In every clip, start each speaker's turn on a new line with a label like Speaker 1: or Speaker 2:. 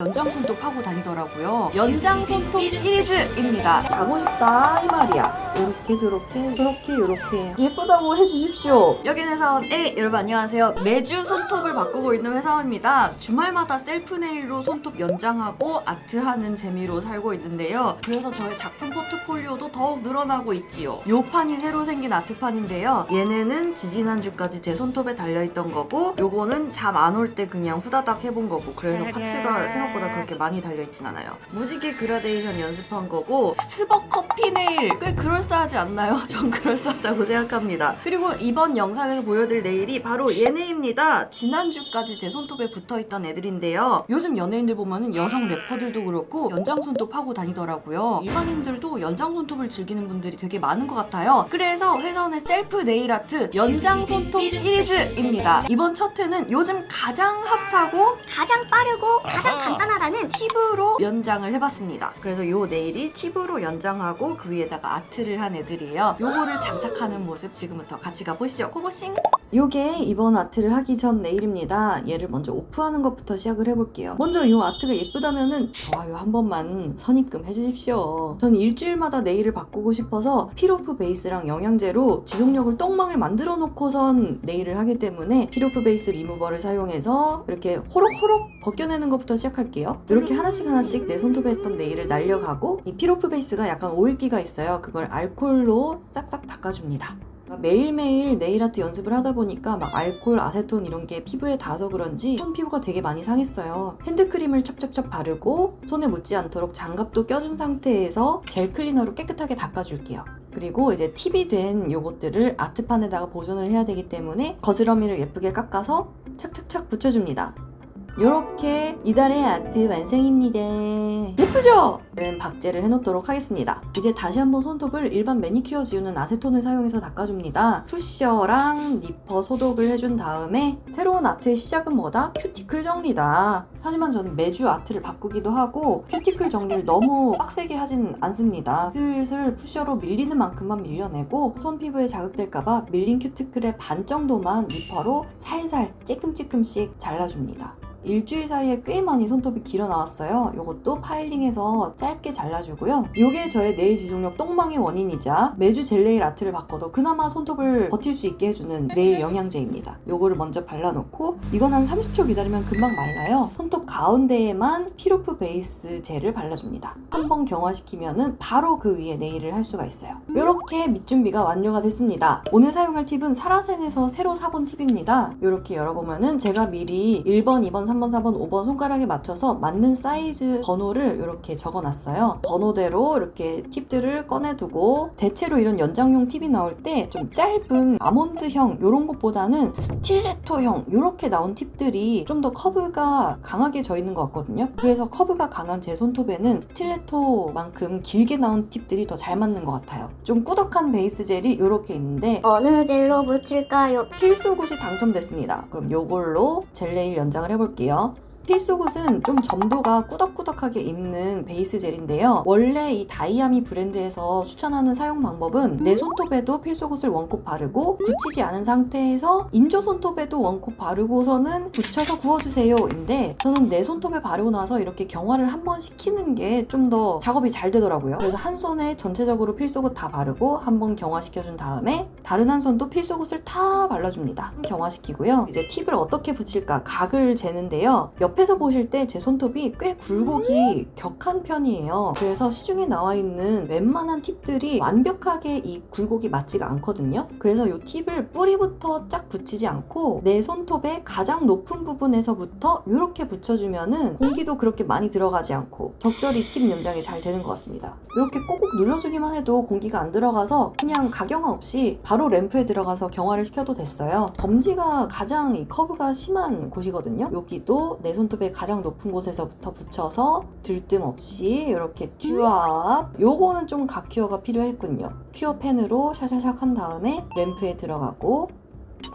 Speaker 1: 연장 손톱 하고 다니더라고요. 연장 손톱 시리즈입니다. 자고 싶다 이 말이야. 요렇게 저렇게 저렇게 요렇게 예쁘다고 해주십시오. 여기는 회사원 A 여러분 안녕하세요. 매주 손톱을 바꾸고 있는 회사원입니다. 주말마다 셀프 네일로 손톱 연장하고 아트하는 재미로 살고 있는데요. 그래서 저의 작품 포트폴리오도 더욱 늘어나고 있지요. 요 판이 새로 생긴 아트판인데요. 얘네는 지지난주까지 제 손톱에 달려있던 거고 요거는 잠 안 올 때 그냥 후다닥 해본 거고 그래서 파츠가 생각보다 그렇게 많이 달려있진 않아요. 무지개 그라데이션 연습한 거고 스벅 커피 네일 꽤 그럴싸하지 않나요? 전 그럴싸하다고 생각합니다. 그리고 이번 영상에서 보여드릴 네일이 바로 얘네입니다. 지난주까지 제 손톱에 붙어있던 애들인데요. 요즘 연예인들 보면은 여성 래퍼들도 그렇고 연장 손톱 하고 다니더라고요. 일반인들도 연장 손톱을 즐기는 분들이 되게 많은 것 같아요. 그래서 회사원의 셀프 네일 아트 연장 손톱 시리즈입니다. 이번 첫 회는 요즘 가장 핫하고
Speaker 2: 가장 빠르고 가장 간단 하다는
Speaker 1: 팁으로 연장을 해봤습니다. 그래서 요 네일이 팁으로 연장하고 그 위에다가 아트를 한 애들이에요. 요거를 장착하는 모습 지금부터 같이 가보시죠. 고고싱! 요게 이번 아트를 하기 전 네일입니다. 얘를 먼저 오프하는 것부터 시작을 해볼게요. 먼저 요 아트가 예쁘다면은 좋아요 한 번만 선입금 해주십시오. 저는 일주일마다 네일을 바꾸고 싶어서 피로프 베이스랑 영양제로 지속력을 똥망을 만들어 놓고선 네일을 하기 때문에 피로프 베이스 리무버를 사용해서 이렇게 호록호록 벗겨내는 것부터 시작할게요. 이렇게 하나씩 하나씩 내 손톱에 했던 네일을 날려가고 이 피로프 베이스가 약간 오일기가 있어요. 그걸 알콜로 싹싹 닦아줍니다. 매일매일 네일아트 연습을 하다 보니까 막 알콜, 아세톤 이런 게 피부에 닿아서 그런지 손 피부가 되게 많이 상했어요. 핸드크림을 찹찹찹 바르고 손에 묻지 않도록 장갑도 껴준 상태에서 젤 클리너로 깨끗하게 닦아줄게요. 그리고 이제 팁이 된 요것들을 아트판에다가 보존을 해야 되기 때문에 거스러미를 예쁘게 깎아서 착착착 붙여줍니다. 요렇게 이달의 아트 완성입니다. 예쁘죠? 는 박제를 해놓도록 하겠습니다. 이제 다시 한번 손톱을 일반 매니큐어 지우는 아세톤을 사용해서 닦아줍니다. 푸셔랑 니퍼 소독을 해준 다음에 새로운 아트의 시작은 뭐다? 큐티클 정리다. 하지만 저는 매주 아트를 바꾸기도 하고 큐티클 정리를 너무 빡세게 하진 않습니다. 슬슬 푸셔로 밀리는 만큼만 밀려내고 손 피부에 자극될까봐 밀린 큐티클의 반 정도만 니퍼로 살살 찔끔찔끔씩 잘라줍니다. 일주일 사이에 꽤 많이 손톱이 길어 나왔어요. 이것도 파일링해서 짧게 잘라주고요. 이게 저의 네일 지속력 똥망의 원인이자 매주 젤네일 아트를 바꿔도 그나마 손톱을 버틸 수 있게 해주는 네일 영양제입니다. 이거를 먼저 발라놓고 이건 한 30초 기다리면 금방 말라요. 손톱 가운데에만 피로프 베이스 젤을 발라줍니다. 한 번 경화시키면은 바로 그 위에 네일을 할 수가 있어요. 이렇게 밑 준비가 완료가 됐습니다. 오늘 사용할 팁은 사라센에서 새로 사본 팁입니다. 이렇게 열어보면은 제가 미리 1번, 2번, 3번, 4번, 5번 손가락에 맞춰서 맞는 사이즈 번호를 이렇게 적어 놨어요. 번호대로 이렇게 팁들을 꺼내두고 대체로 이런 연장용 팁이 나올 때 좀 짧은 아몬드형 이런 것보다는 스틸레토형 이렇게 나온 팁들이 좀 더 커브가 강하게 져 있는 것 같거든요. 그래서 커브가 강한 제 손톱에는 스틸레토만큼 길게 나온 팁들이 더 잘 맞는 것 같아요. 좀 꾸덕한 베이스 젤이 이렇게 있는데
Speaker 2: 어느 젤로 묻힐까요?
Speaker 1: 필수굿이 당첨됐습니다. 그럼 요걸로 젤네일 연장을 해볼게요. 볼게요. 필수굿은 좀 점도가 꾸덕꾸덕하게 있는 베이스 젤인데요. 원래 이 다이아미 브랜드에서 추천하는 사용 방법은 내 손톱에도 필수굿을 원콧 바르고 굳히지 않은 상태에서 인조 손톱에도 원콧 바르고서는 붙여서 구워주세요. 인데 저는 내 손톱에 바르고 나서 이렇게 경화를 한번 시키는 게 좀 더 작업이 잘 되더라고요. 그래서 한 손에 전체적으로 필수굿 다 바르고 한번 경화시켜준 다음에 다른 한 손도 필수굿을 다 발라줍니다. 경화시키고요. 이제 팁을 어떻게 붙일까 각을 재는데요. 옆 에서 보실 때 제 손톱이 꽤 굴곡이 격한 편이에요. 그래서 시중에 나와 있는 웬만한 팁들이 완벽하게 이 굴곡이 맞지가 않거든요. 그래서 이 팁을 뿌리부터 쫙 붙이지 않고 내 손톱의 가장 높은 부분에서부터 이렇게 붙여주면은 공기도 그렇게 많이 들어가지 않고 적절히 팁 연장이 잘 되는 것 같습니다. 이렇게 꼭꼭 눌러주기만 해도 공기가 안 들어가서 그냥 가경화 없이 바로 램프에 들어가서 경화를 시켜도 됐어요. 검지가 가장 이 커브가 심한 곳이거든요. 여기도 내 손 톱의 가장 높은 곳에서부터 붙여서 들뜸 없이 이렇게 쫙 요거는 좀 각큐어가 필요했군요. 큐어 펜으로 샤샤샥 한 다음에 램프에 들어가고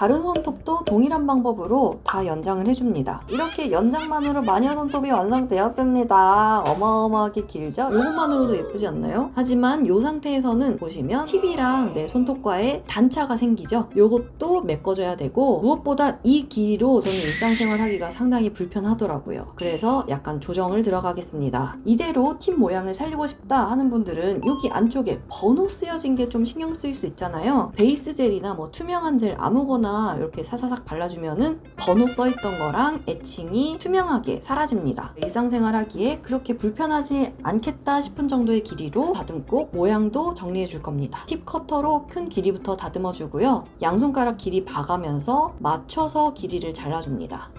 Speaker 1: 다른 손톱도 동일한 방법으로 다 연장을 해줍니다. 이렇게 연장만으로 마녀 손톱이 완성되었습니다. 어마어마하게 길죠? 이것만으로도 예쁘지 않나요? 하지만 이 상태에서는 보시면 팁이랑 내 손톱과의 단차가 생기죠? 이것도 메꿔줘야 되고 무엇보다 이 길이로 저는 일상생활 하기가 상당히 불편하더라고요. 그래서 약간 조정을 들어가겠습니다. 이대로 팁 모양을 살리고 싶다 하는 분들은 여기 안쪽에 번호 쓰여진 게 좀 신경 쓰일 수 있잖아요. 베이스 젤이나 뭐 투명한 젤 아무거나 이렇게 사사삭 발라주면은 번호 써있던 거랑 애칭이 투명하게 사라집니다. 일상생활 하기에 그렇게 불편하지 않겠다 싶은 정도의 길이로 다듬고 모양도 정리해 줄 겁니다. 팁 커터로 큰 길이부터 다듬어 주고요. 양손가락 길이 봐가면서 맞춰서 길이를 잘라줍니다.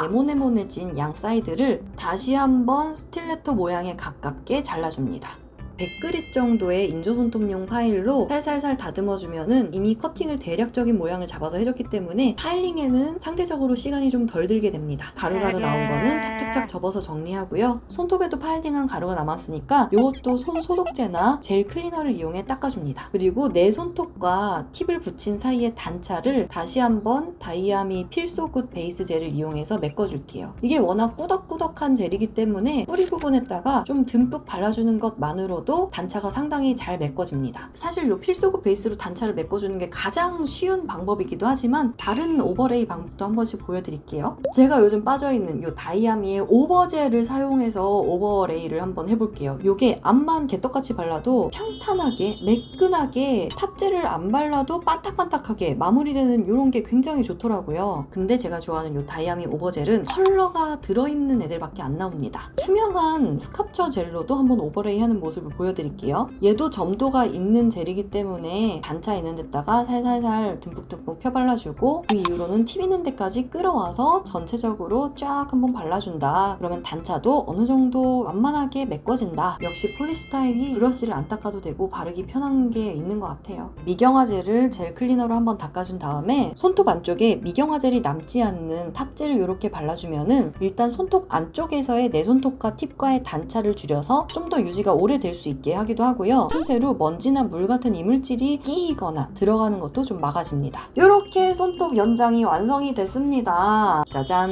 Speaker 1: 네모네모해진 양 사이드를 다시 한번 스틸레토 모양에 가깝게 잘라줍니다. 100그릿 정도의 인조손톱용 파일로 살살살 다듬어주면은 이미 커팅을 대략적인 모양을 잡아서 해줬기 때문에 파일링에는 상대적으로 시간이 좀 덜 들게 됩니다. 가루가루 나온 거는 착착착 접어서 정리하고요. 손톱에도 파일링한 가루가 남았으니까 이것도 손 소독제나 젤 클리너를 이용해 닦아줍니다. 그리고 내 손톱과 팁을 붙인 사이의 단차를 다시 한번 다이아미 필소굿 베이스 젤을 이용해서 메꿔줄게요. 이게 워낙 꾸덕꾸덕한 젤이기 때문에 뿌리 부분에다가 좀 듬뿍 발라주는 것만으로 도 단차가 상당히 잘 메꿔집니다. 사실 이 필소굿 베이스로 단차를 메꿔주는 게 가장 쉬운 방법이기도 하지만 다른 오버레이 방법도 한 번씩 보여드릴게요. 제가 요즘 빠져있는 이 다이아미의 오버젤을 사용해서 오버레이를 한번 해볼게요. 이게 앞만 개떡같이 발라도 평탄하게 매끈하게 탑젤을 안 발라도 반딱반딱하게 마무리되는 이런 게 굉장히 좋더라고요. 근데 제가 좋아하는 이 다이아미 오버젤은 컬러가 들어있는 애들밖에 안 나옵니다. 투명한 스캅처 젤로도 한번 오버레이 하는 모습을 보여드릴게요. 얘도 점도가 있는 젤이기 때문에 단차 있는 데다가 살살살 듬뿍듬뿍 펴 발라주고 그 이후로는 팁 있는 데까지 끌어와서 전체적으로 쫙 한번 발라준다. 그러면 단차도 어느 정도 완만하게 메꿔진다. 역시 폴리시 타입이 브러쉬를 안 닦아도 되고 바르기 편한 게 있는 것 같아요. 미경화 젤을 젤 클리너로 한번 닦아준 다음에 손톱 안쪽에 미경화 젤이 남지 않는 탑젤을 이렇게 발라주면은 일단 손톱 안쪽에서의 내 손톱과 팁과의 단차를 줄여서 좀 더 유지가 오래될 수 있게 하기도 하고요. 틈새로 먼지나 물 같은 이물질이 끼거나 들어가는 것도 좀 막아집니다. 이렇게 손톱 연장이 완성이 됐습니다. 짜잔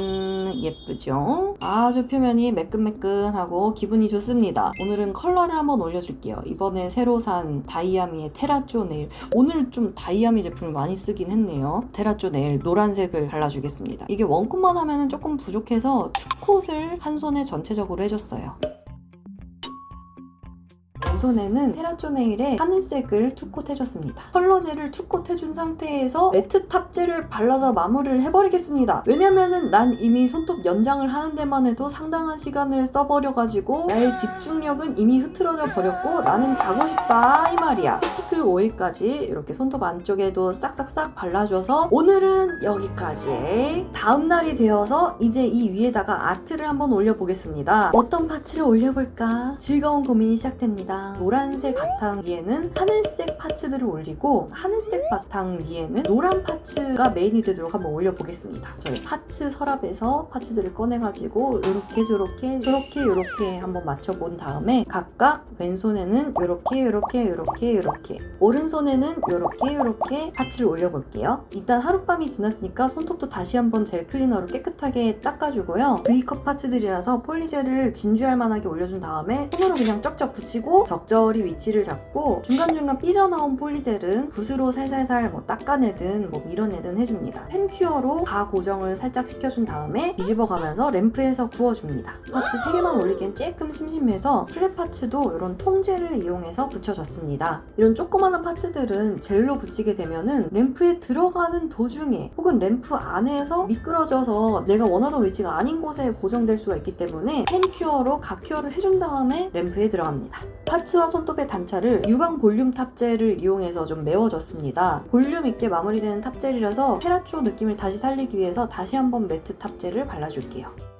Speaker 1: 예쁘죠? 아주 표면이 매끈매끈하고 기분이 좋습니다. 오늘은 컬러를 한번 올려줄게요. 이번에 새로 산 다이아미의 테라쪼 네일 오늘 좀 다이아미 제품을 많이 쓰긴 했네요. 테라쪼 네일 노란색을 발라주겠습니다. 이게 원콧만 하면 조금 부족해서 투콧을 한 손에 전체적으로 해줬어요. 왼손에는 테라쪼 네일에 하늘색을 투콧 해줬습니다. 컬러젤을 투콧 해준 상태에서 매트 탑젤을 발라서 마무리를 해버리겠습니다. 왜냐면은 난 이미 손톱 연장을 하는 데만 해도 상당한 시간을 써버려가지고 나의 집중력은 이미 흐트러져 버렸고 나는 자고 싶다 이 말이야. 티클 오일까지 이렇게 손톱 안쪽에도 싹싹싹 발라줘서 오늘은 여기까지. 다음 날이 되어서 이제 이 위에다가 아트를 한번 올려보겠습니다. 어떤 파츠를 올려볼까? 즐거운 고민이 시작됩니다. 노란색 바탕 위에는 하늘색 파츠들을 올리고 하늘색 바탕 위에는 노란 파츠가 메인이 되도록 한번 올려보겠습니다. 저희 파츠 서랍에서 파츠들을 꺼내가지고 이렇게 저렇게 저렇게 이렇게 한번 맞춰본 다음에 각각 왼손에는 이렇게 이렇게 이렇게 이렇게 오른손에는 이렇게 이렇게 파츠를 올려볼게요. 일단 하룻밤이 지났으니까 손톱도 다시 한번 젤 클리너로 깨끗하게 닦아주고요. V컵 파츠들이라서 폴리젤을 진주할 만하게 올려준 다음에 손으로 그냥 쩍쩍 붙이고 적절히 위치를 잡고 중간중간 삐져나온 폴리젤은 붓으로 살살살 뭐 닦아내든 뭐 밀어내든 해줍니다. 펜큐어로 가 고정을 살짝 시켜준 다음에 뒤집어가면서 램프에서 구워줍니다. 파츠 3개만 올리기엔 조금 심심해서 플랫 파츠도 이런 통젤을 이용해서 붙여줬습니다. 이런 조그마한 파츠들은 젤로 붙이게 되면은 램프에 들어가는 도중에 혹은 램프 안에서 미끄러져서 내가 원하던 위치가 아닌 곳에 고정될 수가 있기 때문에 펜큐어로 각큐어를 해준 다음에 램프에 들어갑니다. 파츠 와 손톱의 단차를 유광 볼륨 탑젤을 이용해서 좀 메워줬습니다. 볼륨 있게 마무리되는 탑젤이라서 테라초 느낌을 다시 살리기 위해서 다시 한번 매트 탑젤을 발라줄게요.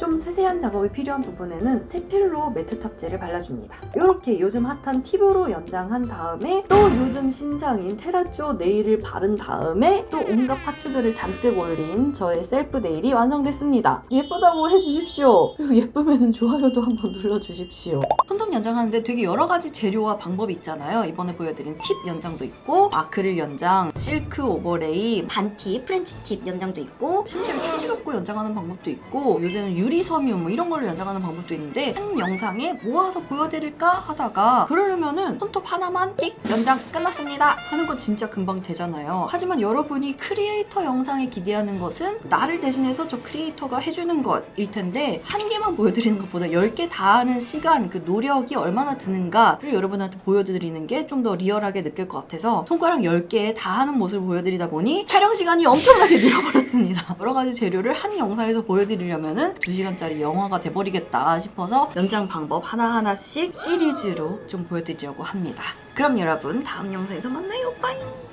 Speaker 1: 좀 세세한 작업이 필요한 부분에는 세필로 매트 탑재를 발라줍니다. 이렇게 요즘 핫한 팁으로 연장한 다음에 또 요즘 신상인 테라조 네일을 바른 다음에 또 온갖 파츠들을 잔뜩 올린 저의 셀프 네일이 완성됐습니다. 예쁘다고 해주십시오. 그리고 예쁘면 좋아요도 한번 눌러주십시오. 손톱 연장하는데 되게 여러 가지 재료와 방법이 있잖아요. 이번에 보여드린 팁 연장도 있고 아크릴 연장, 실크 오버레이,
Speaker 2: 반팁, 프렌치 팁 연장도 있고
Speaker 1: 심지어 휴지 갖고 연장하는 방법도 있고 요새는 유리 섬유 뭐 이런 걸로 연장하는 방법도 있는데 한 영상에 모아서 보여드릴까 하다가 그러려면은 손톱 하나만 띡 연장 끝났습니다 하는 건 진짜 금방 되잖아요 하지만 여러분이 크리에이터 영상에 기대하는 것은 나를 대신해서 저 크리에이터가 해주는 것일 텐데 한 개만 보여드리는 것보다 10개 다 하는 시간 그 노력이 얼마나 드는가를 여러분한테 보여드리는 게 좀 더 리얼하게 느낄 것 같아서 손가락 10개 다 하는 모습을 보여드리다 보니 촬영 시간이 엄청나게 늘어버렸습니다. 여러 가지 재료를 한 영상에서 보여드리려면은 2시간짜리 영화가 돼버리겠다 싶어서 연장 방법 하나하나씩 시리즈로 좀 보여드리려고 합니다. 그럼 여러분 다음 영상에서 만나요. 빠이!